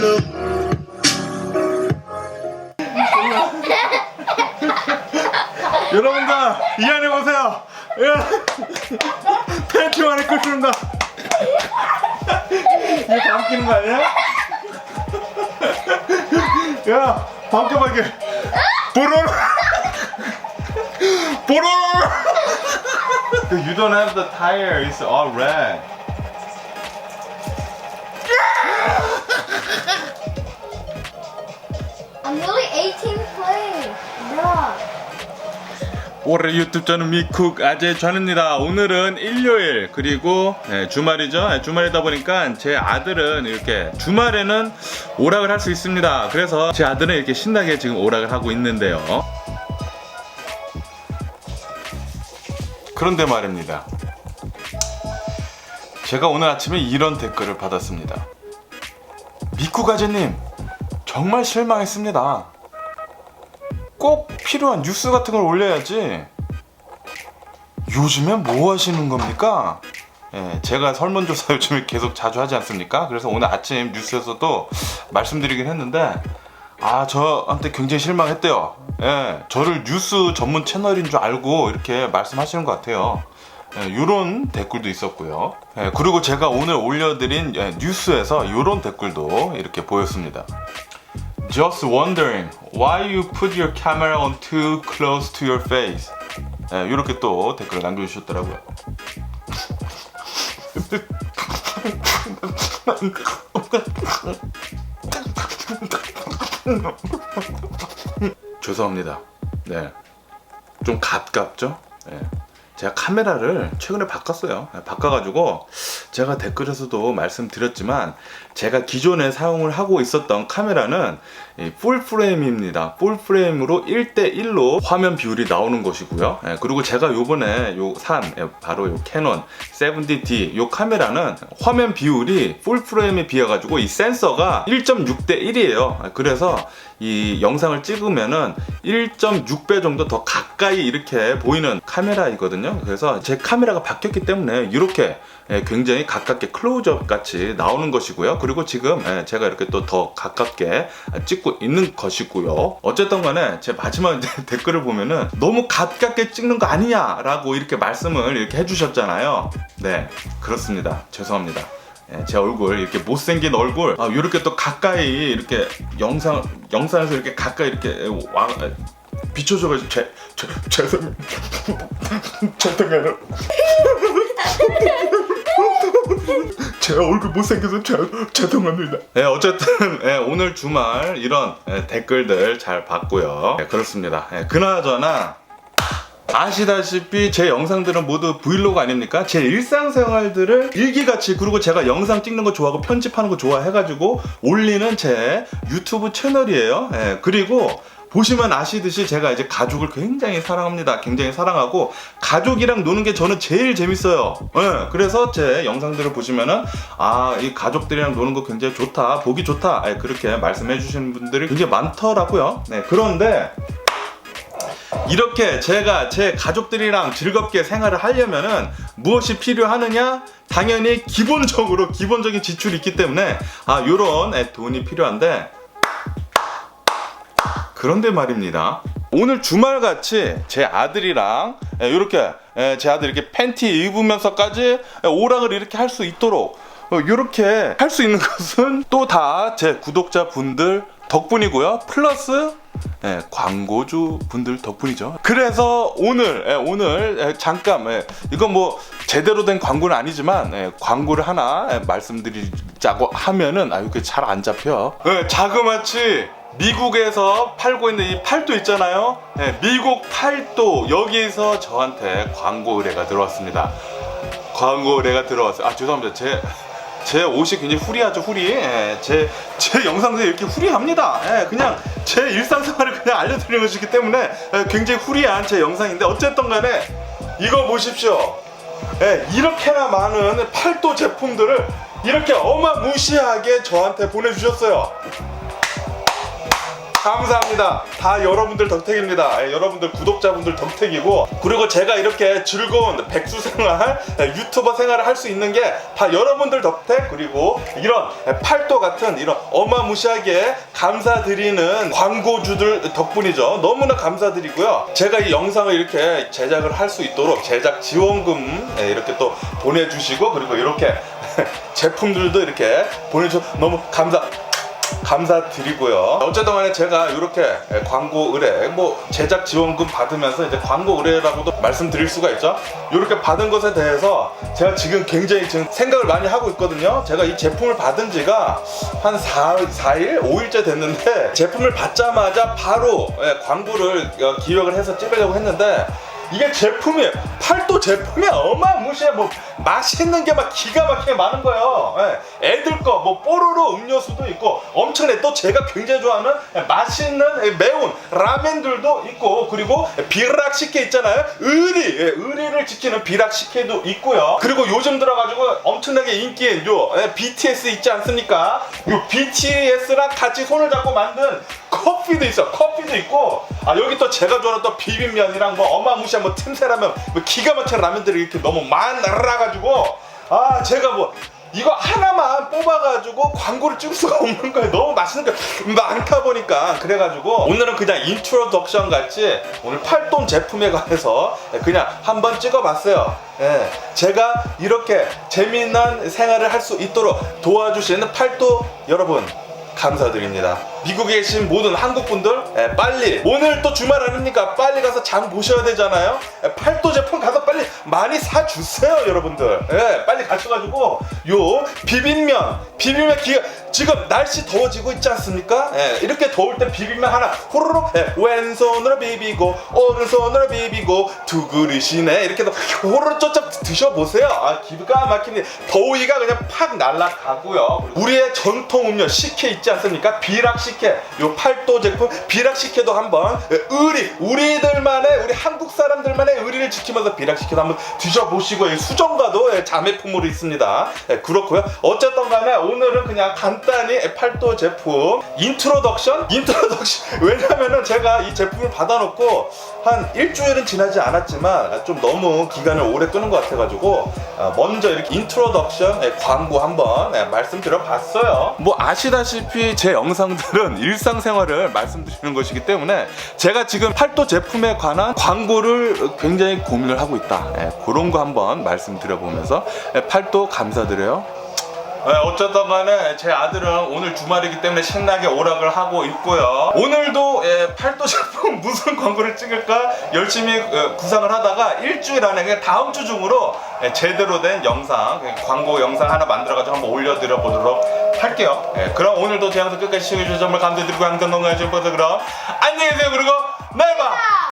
여러분들 이 안에 보세요. 팬티만 입고 있습니다. 이거 다 웃기는 거 아니야? 야, 방금하게 보로로 보로로. You don't have the tire. It's all red. I'm really 18th place. Bruh. 올해 유튜브 저는 미쿡 아재 전입니다. 오늘은 일요일 그리고 네, 주말이죠. 네, 주말이다 보니까 제 아들은 이렇게 주말에는 오락을 할 수 있습니다. 그래서 제 아들은 이렇게 신나게 지금 오락을 하고 있는데요. 그런데 말입니다. 제가 오늘 아침에 이런 댓글을 받았습니다. 미쿡 아재님 정말 실망했습니다. 꼭 필요한 뉴스 같은 걸 올려야지. 요즘에 뭐 하시는 겁니까? 예, 제가 설문조사 요즘에 계속 자주 하지 않습니까? 그래서 오늘 아침 뉴스에서도 말씀드리긴 했는데, 아, 저한테 굉장히 실망했대요. 예, 저를 뉴스 전문 채널인 줄 알고 이렇게 말씀하시는 것 같아요. 예, 이런 댓글도 있었고요. 예, 그리고 제가 오늘 올려드린 예, 뉴스에서 이런 댓글도 이렇게 보였습니다. Just wondering why you put your camera on too close to your face. 네, 이렇게 또 댓글을 남겨주셨더라고요. 죄송합니다. 네. 좀 가깝죠? 네. 제가 카메라를 최근에 바꿨어요. 네, 바꿔가지고 제가 댓글에서도 말씀드렸지만 제가 기존에 사용을 하고 있었던 카메라는 이 풀프레임입니다. 풀프레임으로 1대1로 화면 비율이 나오는 것이고요. 예, 그리고 제가 요번에 요산 예, 바로 요 캐논 70D 요 카메라는 화면 비율이 풀프레임에 비해 가지고 이 센서가 1.6대 1이에요. 그래서 이 영상을 찍으면은 1.6배 정도 더 가까이 이렇게 보이는 카메라이거든요. 그래서 제 카메라가 바뀌었기 때문에 이렇게 예, 굉장히 가깝게 클로즈업 같이 나오는 것이고요. 그리고 지금 예, 제가 이렇게 또 더 가깝게 찍고 있는 것이고요. 어쨌든 간에 제 마지막 댓글을 보면은 너무 가깝게 찍는 거 아니냐라고 이렇게 말씀을 이렇게 해주셨잖아요. 네, 그렇습니다. 죄송합니다. 예, 제 얼굴 이렇게 못생긴 얼굴 아, 이렇게 또 가까이 이렇게 영상 영상에서 이렇게 가까이 이렇게 와 비춰줘가지고 제, 제, 죄송 죄송해요 제 얼굴 못생겨서 죄, 죄송합니다 네, 어쨌든 예, 오늘 주말 이런 예, 댓글들 잘 봤고요 예, 그렇습니다 예, 그나저나 아시다시피 제 영상들은 모두 브이로그 아닙니까? 제 일상생활들을 일기같이 그리고 제가 영상 찍는 거 좋아하고 편집하는 거 좋아해가지고 올리는 제 유튜브 채널이에요. 예, 그리고 보시면 아시듯이 제가 이제 가족을 굉장히 사랑합니다. 굉장히 사랑하고 가족이랑 노는 게 저는 제일 재밌어요. 예, 그래서 제 영상들을 보시면은 아, 이 가족들이랑 노는 거 굉장히 좋다, 보기 좋다. 예, 그렇게 말씀해 주시는 분들이 굉장히 많더라고요. 네, 그런데 이렇게 제가 제 가족들이랑 즐겁게 생활을 하려면은 무엇이 필요하느냐? 당연히 기본적으로 기본적인 지출이 있기 때문에 아 요런 에, 돈이 필요한데 그런데 말입니다. 오늘 주말 같이 제 아들이랑 이렇게 제 아들 이렇게 팬티 입으면서까지 오락을 이렇게 할 수 있도록 이렇게 할 수 있는 것은 또 다 제 구독자 분들 덕분이고요. 플러스 예, 광고주 분들 덕분이죠. 그래서 오늘 예, 오늘 예, 잠깐 예, 이건 뭐 제대로 된 광고는 아니지만 예, 광고를 하나 예, 말씀드리자고 하면은 아 이게 잘 안 잡혀. 예, 자그마치 미국에서 팔고 있는 이 팔도 있잖아요. 예, 미국 팔도 여기서 저한테 광고 의뢰가 들어왔습니다. 광고 의뢰가 들어왔어요. 아 죄송합니다. 제 제 옷이 굉장히 후리하죠 후리 예, 제, 제 영상들이 이렇게 후리합니다 예, 그냥 제 일상생활을 그냥 알려드리는 것이기 때문에 예, 굉장히 후리한 제 영상인데 어쨌든 간에 이거 보십시오 예, 이렇게나 많은 팔도 제품들을 이렇게 어마무시하게 저한테 보내주셨어요 감사합니다. 다 여러분들 덕택입니다. 예, 여러분들 구독자분들 덕택이고 그리고 제가 이렇게 즐거운 백수 생활, 예, 유튜버 생활을 할 수 있는 게 다 여러분들 덕택 그리고 이런 예, 팔도 같은 이런 어마무시하게 감사드리는 광고주들 덕분이죠. 너무나 감사드리고요. 제가 이 영상을 이렇게 제작을 할 수 있도록 제작 지원금 예, 이렇게 또 보내주시고 그리고 이렇게 제품들도 이렇게 보내주셔서 너무 감사. 감사드리고요. 어쨌든 간에 제가 이렇게 광고 의뢰, 뭐 제작 지원금 받으면서 이제 광고 의뢰라고도 말씀드릴 수가 있죠. 이렇게 받은 것에 대해서 제가 지금 굉장히 지금 생각을 많이 하고 있거든요. 제가 이 제품을 받은 지가 한 4, 4일, 5일째 됐는데 제품을 받자마자 바로 예, 광고를 어, 기획을 해서 찍으려고 했는데 이게 제품이 팔도 제품이 어마무시해. 뭐 맛있는 게 막 기가 막히게 많은 거예요. 예, 애들 거 뭐 뽀로로 음료수도 있고 엄청나게 또 제가 굉장히 좋아하는 예, 맛있는 예, 매운 라멘들도 있고 그리고 비락 식혜 있잖아요. 의리 예, 의리를 지키는 비락 식혜도 있고요. 그리고 요즘 들어가지고 엄청나게 인기인 요 예, BTS 있지 않습니까? 요 BTS랑 같이 손을 잡고 만든 커피도 있어. 커피도 있고 아 여기 또 제가 좋아하는 또 비빔면이랑 뭐 어마무시한 뭐 틈새라면 뭐 기가 막힌 라면들이 이렇게 너무 많아가지고 아 제가 뭐 이거 하나만 뽑아가지고 광고를 찍을 수가 없는 거예요. 너무 맛있는 게 많다 보니까. 그래가지고 오늘은 그냥 인트로덕션 같이 오늘 팔돈 제품에 관해서 그냥 한번 찍어봤어요. 예, 제가 이렇게 재미난 생활을 할 수 있도록 도와주시는 팔도 여러분 감사드립니다. 미국에 계신 모든 한국 분들 예, 빨리 오늘 또 주말 아닙니까? 빨리 가서 장 보셔야 되잖아요. 예, 팔도 제품 가서 빨리 많이 사 주세요, 여러분들. 예, 빨리 가셔가지고 요 비빔면 비빔면 기가 지금 날씨 더워지고 있지 않습니까? 예, 이렇게 더울 때 비빔면 하나 호로록 예, 왼손으로 비비고 오른손으로 비비고 두 그릇이네 이렇게 호로록 쫓아 드셔보세요. 아 기가 막히니 더위가 그냥 팍 날아가고요. 우리의 전통 음료 식혜 있지 않습니까? 비락 식혜 요 팔도 제품 비락 식혜도 한번 예, 의리 우리들만의 우리 한국 사람들만의 의리를 지키면서 비락 식혜도 한번 드셔보시고 이 수정과도 예, 자매품으로 있습니다. 예, 그렇고요. 어쨌든 간에 오늘은 그냥 간 단히 팔도 제품 인트로덕션 인트로덕션 왜냐면은 제가 이 제품을 받아놓고 한 일주일은 지나지 않았지만 좀 너무 기간을 오래 끄는 것 같아가지고 아, 먼저 이렇게 인트로덕션 예, 광고 한번 예, 말씀드려봤어요. 뭐 아시다시피 제 영상들은 일상생활을 말씀드리는 것이기 때문에 제가 지금 팔도 제품에 관한 광고를 굉장히 고민을 하고 있다. 예, 그런 거 한번 말씀드려보면서 예, 팔도 감사드려요. 네, 어쨌든 간에 제 아들은 오늘 주말이기 때문에 신나게 오락을 하고 있고요. 오늘도 예, 팔도 제품 무슨 광고를 찍을까 열심히 어, 구상을 하다가 일주일 안에 그냥 다음 주 중으로 예, 제대로 된 영상, 그 광고 영상 하나 만들어가지고 한번 올려드려 보도록 할게요. 예, 그럼 오늘도 제 영상 끝까지 시청해주셔서 정말 감사드리고 항상 건강하시고 그럼 안녕히 계세요. 그리고 내일 봐!